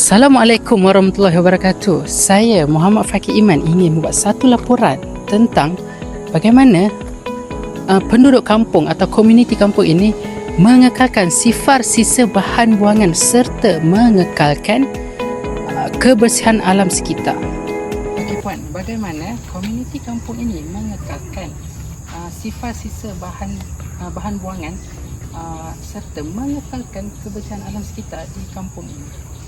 Assalamualaikum warahmatullahi wabarakatuh. Saya Muhammad Fakir Iman ingin membuat satu laporan tentang bagaimana uh, penduduk kampung atau komuniti kampung ini mengekalkan sifar sisa bahan buangan serta mengekalkan uh, kebersihan alam sekitar. Okey puan, bagaimana komuniti kampung ini mengekalkan uh, sifar sisa bahan uh, bahan buangan uh, serta mengekalkan kebersihan alam sekitar di kampung ini?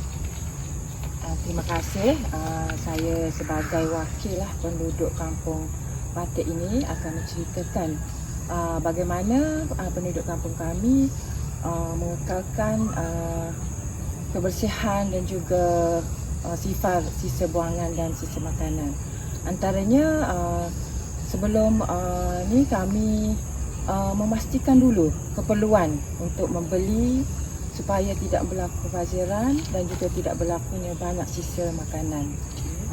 Uh, terima kasih. Uh, saya sebagai wakil lah penduduk kampung Batik ini akan menceritakan uh, bagaimana penduduk kampung kami mengekalkan kebersihan dan juga sifar sisa buangan dan sisa makanan. Antaranya sebelum ni kami memastikan dulu keperluan untuk membeli supaya tidak berlaku kebaziran dan juga tidak berlakunya banyak sisa makanan.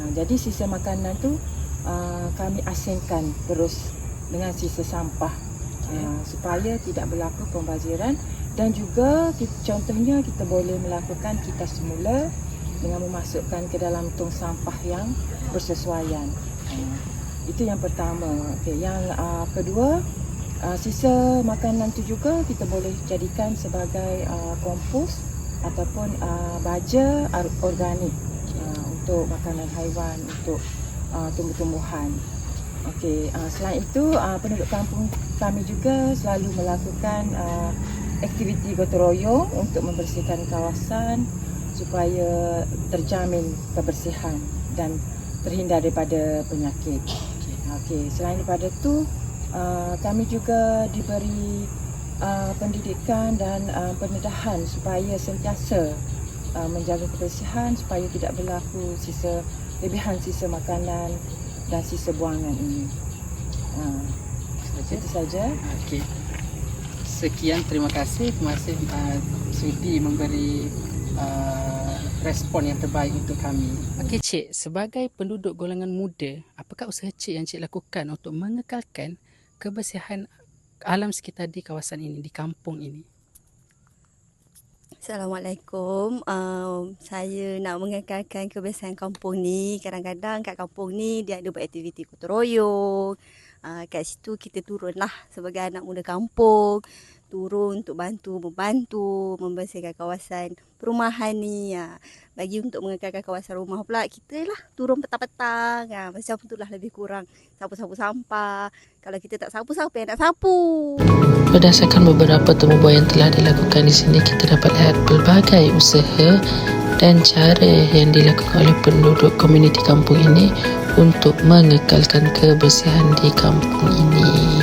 Ha, jadi sisa makanan tu uh, kami asingkan terus dengan sisa sampah uh, supaya tidak berlaku pembaziran dan juga kita, contohnya kita boleh melakukan kita semula dengan memasukkan ke dalam tong sampah yang bersesuaian. Uh, itu yang pertama. Okay. Yang uh, kedua, Uh, sisa makanan tu juga kita boleh jadikan sebagai uh, kompos ataupun uh, baja organik uh, untuk makanan haiwan untuk uh, tumbuh-tumbuhan. Okey, uh, selain itu uh, penduduk kampung kami juga selalu melakukan uh, aktiviti gotong royong untuk membersihkan kawasan supaya terjamin kebersihan dan terhindar daripada penyakit. Okey, selain daripada itu uh, kami juga diberi uh, pendidikan dan uh, pendedahan supaya sentiasa uh, menjaga kebersihan supaya tidak berlaku sisa lebihan sisa makanan dan sisa buangan ini. Uh, itu saja. Okey. Sekian terima kasih terima kasih uh, sudi memberi uh, respon yang terbaik untuk kami. Okey cik, sebagai penduduk golongan muda, apakah usaha cik yang cik lakukan untuk mengekalkan kebersihan alam sekitar di kawasan ini, di kampung ini? Assalamualaikum. Um, saya nak mengekalkan kebersihan kampung ni. Kadang-kadang kat kampung ni dia ada buat aktiviti gotong royong. Uh, kat situ kita turun lah sebagai anak muda kampung turun untuk bantu membantu membersihkan kawasan perumahan ni ya. Bagi untuk mengekalkan kawasan rumah pula kita lah turun petang-petang ya. macam itulah lebih kurang sapu-sapu sampah kalau kita tak sapu siapa yang nak sapu berdasarkan beberapa temubuhan yang telah dilakukan di sini kita dapat lihat pelbagai usaha dan cara yang dilakukan oleh penduduk komuniti kampung ini untuk mengekalkan kebersihan di kampung ini.